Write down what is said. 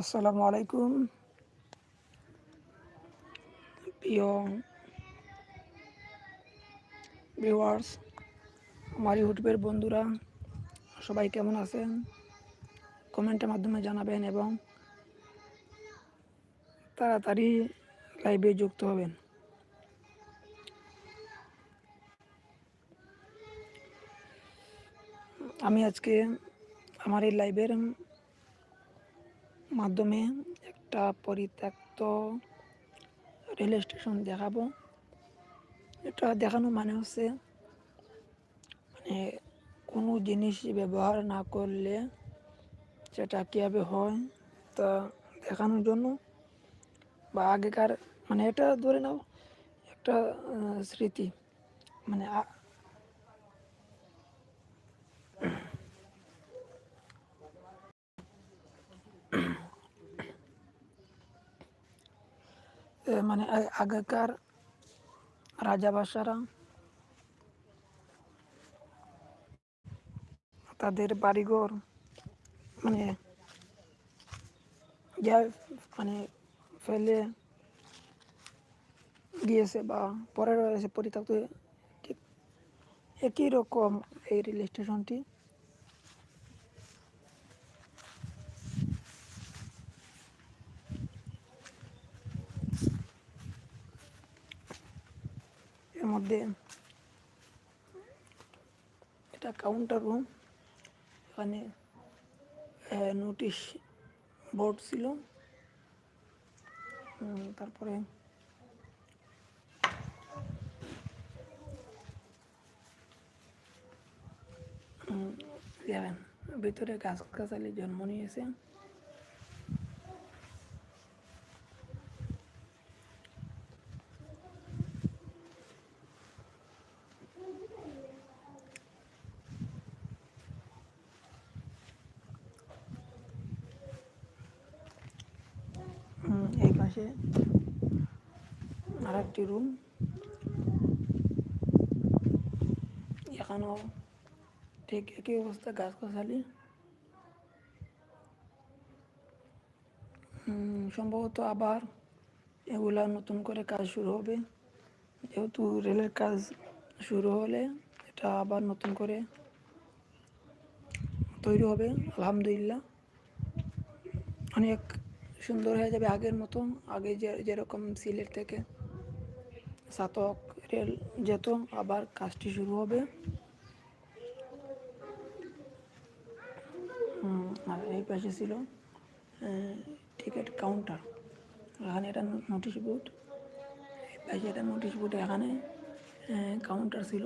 আসসালামু আলাইকুম। প্রিয় আমার ইউটিউবের বন্ধুরা, সবাই কেমন আছেন? কমেন্টের মাধ্যমে জানাবেন এবং তাড়াতাড়ি লাইভে যুক্ত হবেন। আমি আজকে আমার এই লাইভের মাধ্যমে একটা পরিত্যক্ত রেল স্টেশন দেখাবো। এটা দেখানো মানে হচ্ছে মানে কোনো জিনিস ব্যবহার না করলে সেটা কীভাবে হয় তা দেখানোর জন্য। বা আগেকার মানে এটা ধরে নাও একটা স্মৃতি। মানে মানে আগেকার রাজা বাসারা তাদের বাড়িঘর মানে মানে ফেলে গিয়েছে বা পরে রয়েছে পরিত্যক্ত ঠিক একই রকম এই রেল স্টেশনটি এর মধ্যে এটা কাউন্টার রুম এখানে নোটিশ বোর্ড ছিল। তারপরে ভিতরে গাছ গাছালি জন্ম নিয়েছে। এই পাশে আর একটি রুম এখানেও ঠিক একই অবস্থা গাছ গাছালি সম্ভবত আবার এগুলা নতুন করে কাজ শুরু হবে। যেহেতু রেলের কাজ শুরু হলে এটা আবার নতুন করে তৈরি হবে, আলহামদুলিল্লাহ। অনেক সুন্দর হয়ে যাবে আগের মতো আগে যেরকম সিলেট থেকে সাতক রেল যেত, আবার কাজটি শুরু হবে। আর এই পাশে ছিল টিকিট কাউন্টার। এখানে এটা নোটিশ বোর্ড, এই পাশে এটা নোটিশ বোর্ড এখানে কাউন্টার ছিল।